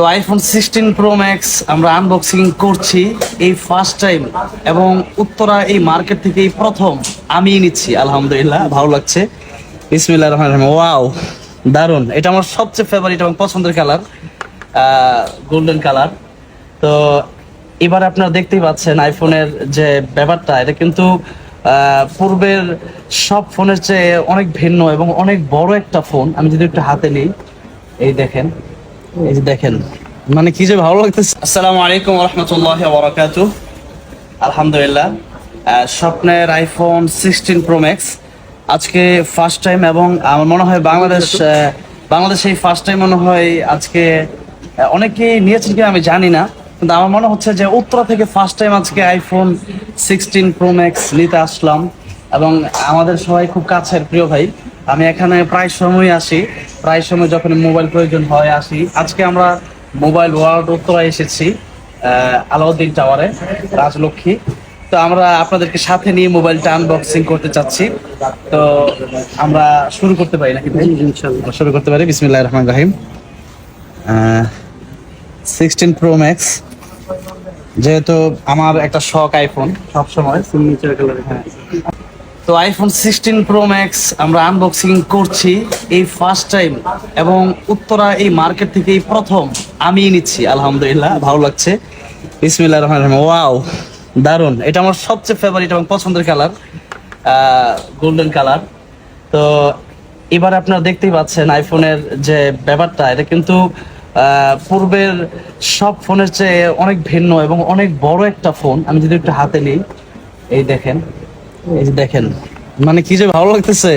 তো iPhone sixteen pro max আমরা unboxing করছি এই ফার্স্ট টাইম এবং উত্তরা এই মার্কেট থেকে এই প্রথম আমি নিচ্ছি, আলহামদুলিল্লাহ, ভালো লাগছে। বিসমিল্লাহ রহমান রহিম। ওয়াও দারুণ এটা আমার সবচেয়ে ফেভারিট এবং পছন্দের কালার গোল্ডেন কালার তো এবার আপনারা দেখতেই পাচ্ছেন আইফোনের যে ব্যাপারটা, এটা কিন্তু পূর্বের সব ফোনের চেয়ে অনেক ভিন্ন এবং অনেক বড় একটা ফোন আমি যদি একটু হাতে নিই, এই দেখেন। এই দেখেন মানে কি যে ভালো লাগতেছে। আসসালামু আলাইকুম রহমতুল্লাহ বরাকাতু আলহামদুলিল্লাহ। স্বপ্নের আইফোন সিক্সটিন প্রো ম্যাক্স আজকে ফার্স্ট টাইম এবং আমার মনে হয় বাংলাদেশ বাংলাদেশে এই ফার্স্ট টাইম মনে হয় আজকে অনেকেই নিয়েছেন কি আমি জানি না, কিন্তু আমার মনে হচ্ছে যে উত্তরা থেকে ফার্স্ট টাইম আজকে আইফোন সিক্সটিন প্রো ম্যাক্স নিতে আসলাম। এবং আমাদের সবাই খুব কাছের প্রিয় ভাই। আমি এখানে প্রায় সময় আসি। প্রায় সময় যখন মোবাইল প্রয়োজন হয় আসি। আজকে আমরা মোবাইল ওয়ার্ল্ড উত্তরায় এসেছি আলাউদ্দিন টাওয়ারে রাজলক্ষ্মী। তো আমরা আপনাদেরকে সাথে নিয়ে মোবাইলটা আনবক্সিং করতে চাচ্ছি। তো আমরা শুরু করতে পারি নাকি ভাই? শুরু করতে পারি। বিসমিল্লাহির রহমানির রহিম। সিক্সটিন প্রো ম্যাক্স যেহেতু আমার একটা শখ আইফোন সব সময় সিগনেচার কালার হ্যাঁ। তো আইফোন সিক্সটিন প্রো ম্যাক্স আমরা আনবক্সিং করছি এই ফার্স্ট টাইম এবং উত্তরা এই মার্কেট থেকে এই প্রথম আমি নিচ্ছি, আলহামদুলিল্লাহ, ভালো লাগছে। বিসমিল্লাহ রহমান রহিম। ওয়াও দারুণ এটা আমার সবচেয়ে ফেভারিট এবং পছন্দের কালার গোল্ডেন কালার তো এবার আপনারা দেখতেই পাচ্ছেন আইফোনের যে ব্যাপারটা, এটা কিন্তু পূর্বের সব ফোনের চেয়ে অনেক ভিন্ন এবং অনেক বড় একটা ফোন আমি যদি একটু হাতে নিই, এই দেখেন। এই যে দেখেন মানে কি যে ভালো লাগতেছে।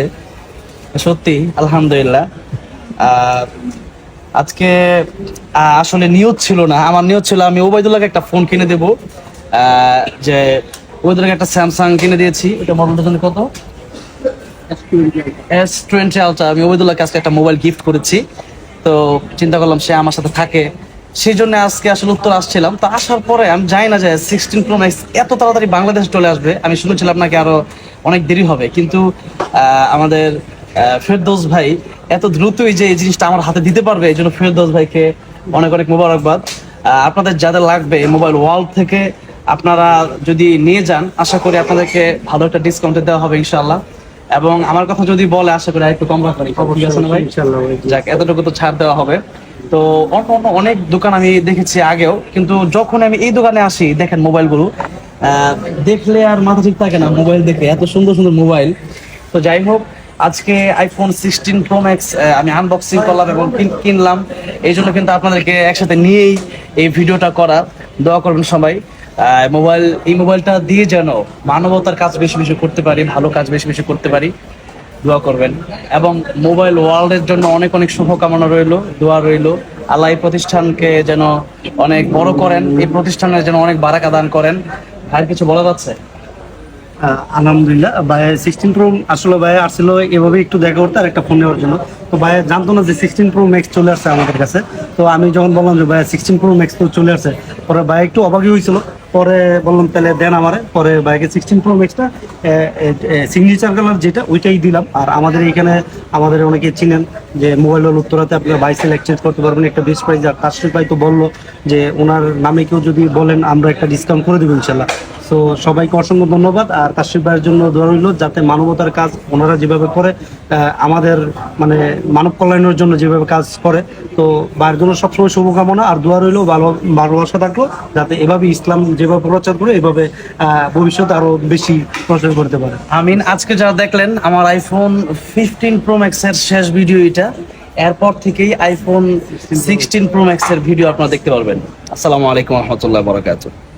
সত্যি, আলহামদুলিল্লাহ। আজকে আসলে নিয়ত ছিল না। আমার নিয়ত ছিল, আমি ওবায়দুল্লাহকে একটা ফোন কিনে দেবো। যে ওবায়দুল্লাহকে একটা স্যামসাং কিনে দিয়েছি। এটা মডেলটা জন্য কত? এস টোয়েন্টি আলট্রা আমি ওবায়দুল্লাহ আজকে একটা মোবাইল গিফট করেছি। তো চিন্তা করলাম সে আমার সাথে থাকে। সেই জন্য আজকে আসলে উত্তর আসছিলাম। তো আসার পরে আমি জানি না যে সিক্সটিন প্রো ম্যাক্স এত তাড়াতাড়ি বাংলাদেশ চলে আসবে। আমি শুনেছিলাম নাকি আরও অনেক দেরি হবে। কিন্তু আমাদের ফেরদোস ভাই এত দ্রুতই যে এই জিনিসটা আমার হাতে দিতে পারবে এই জন্য ফেরদৌস ভাইকে অনেক অনেক মোবারকবাদ। আপনাদের যাদের লাগবে মোবাইল ওয়ার্ল্ড থেকে আপনারা যদি নিয়ে যান আশা করি আপনাদেরকে ভালো একটা ডিসকাউন্টে দেওয়া হবে ইনশাল্লাহ এবং আমার কথা যদি বলে আশা করি একটু কম রাখবেন। ঠিক আছে না ভাই। যাক এতটুকু তো ছাড় দেওয়া হবে। তো অন্য অন্য অনেক দোকান আমি দেখেছি আগেও, কিন্তু যখন আমি এই দোকানে আসি, দেখেন মোবাইলগুলো দেখলে আর মাথা ঠিক থাকে না মোবাইল দেখে, এত সুন্দর সুন্দর মোবাইল। তো যাই হোক, আজকে আইফোন সিক্সটিন প্রো ম্যাক্স আমি আনবক্সিং করলাম এবং কিনলাম। এই জন্য কিন্তু আপনাদেরকে একসাথে নিয়েই এই ভিডিওটা করা দোয়া করবেন সবাই। মোবাইল, এই মোবাইলটা দিয়ে যেন মানবতার কাজ বেশি বেশি করতে পারি, ভালো কাজ বেশি বেশি করতে পারি। দোয়া করবেন। এবং মোবাইল ওয়ার্ল্ডের জন্য অনেক অনেক শুভকামনা রইল, দোয়া রইল। আল্লাহ প্রতিষ্ঠানকে যেন অনেক বড় করেন, এই প্রতিষ্ঠানের যেন অনেক বারাকা দান করেন। আর কিছু বলা যাচ্ছে আলহামদুলিল্লাহ। ভাই সিক্সটিন প্রো আসলে ভাই আসছিল এভাবে একটু দেখা করতে আর একটা ফোন নেওয়ার জন্য। তো ভাই, জানতো না যে সিক্সটিন প্রো ম্যাক্স চলে আসছে আমাদের কাছে। তো আমি যখন বললাম যে, ভাই সিক্সটিন প্রো ম্যাক্স তো চলে আসছে, পরে ভাই একটু অবাকই হয়েছিল। পরে বললাম তাহলে দেন আমার। পরে বাইকের সিক্সটিন প্রো ম্যাক্সটা সিগনেচার কালার যেটা, ওইটাই দিলাম। আর আমাদের এখানে আমাদের অনেকে চিনেন যে মোবাইল উত্তরাতে আপনার বাইসেল এক্সচেঞ্জ করতে পারবেন। একটা বেস্ট প্রাইস আর কাস্টমার ভাই তো বলল যে, ওনার নামে কেউ যদি বলেন, আমরা একটা ডিসকাউন্ট করে দেবো ইনশাল্লাহ। তো সবাইকে অসংখ্য ধন্যবাদ। আর কাশিফ ভাইয়ের জন্য দোয়া রইল যাতে মানবতার কাজ ওনারা যেভাবে করে আমাদের মানে মানব কল্যাণের জন্য যেভাবে কাজ করে। তো ভাইয়ের জন্য সবসময় শুভকামনা আর দোয়া রইল ভালো, ভালোবাসা থাকল যাতে এভাবে ইসলাম যেভাবে প্রচার করে, এভাবে ভবিষ্যৎ ভবিষ্যতে আরও বেশি প্রচার করতে পারে। আমিন, আজকে যারা দেখলেন, আমার আইফোন ফিফটিন প্রো ম্যাক্সের শেষ ভিডিও এটা। এরপর থেকেই আইফোন সিক্সটিন প্রো ম্যাক্সের ভিডিও আপনারা দেখতে পারবেন। আসসালামু আলাইকুম রহমতুল্লাহ বরাকাতুহ।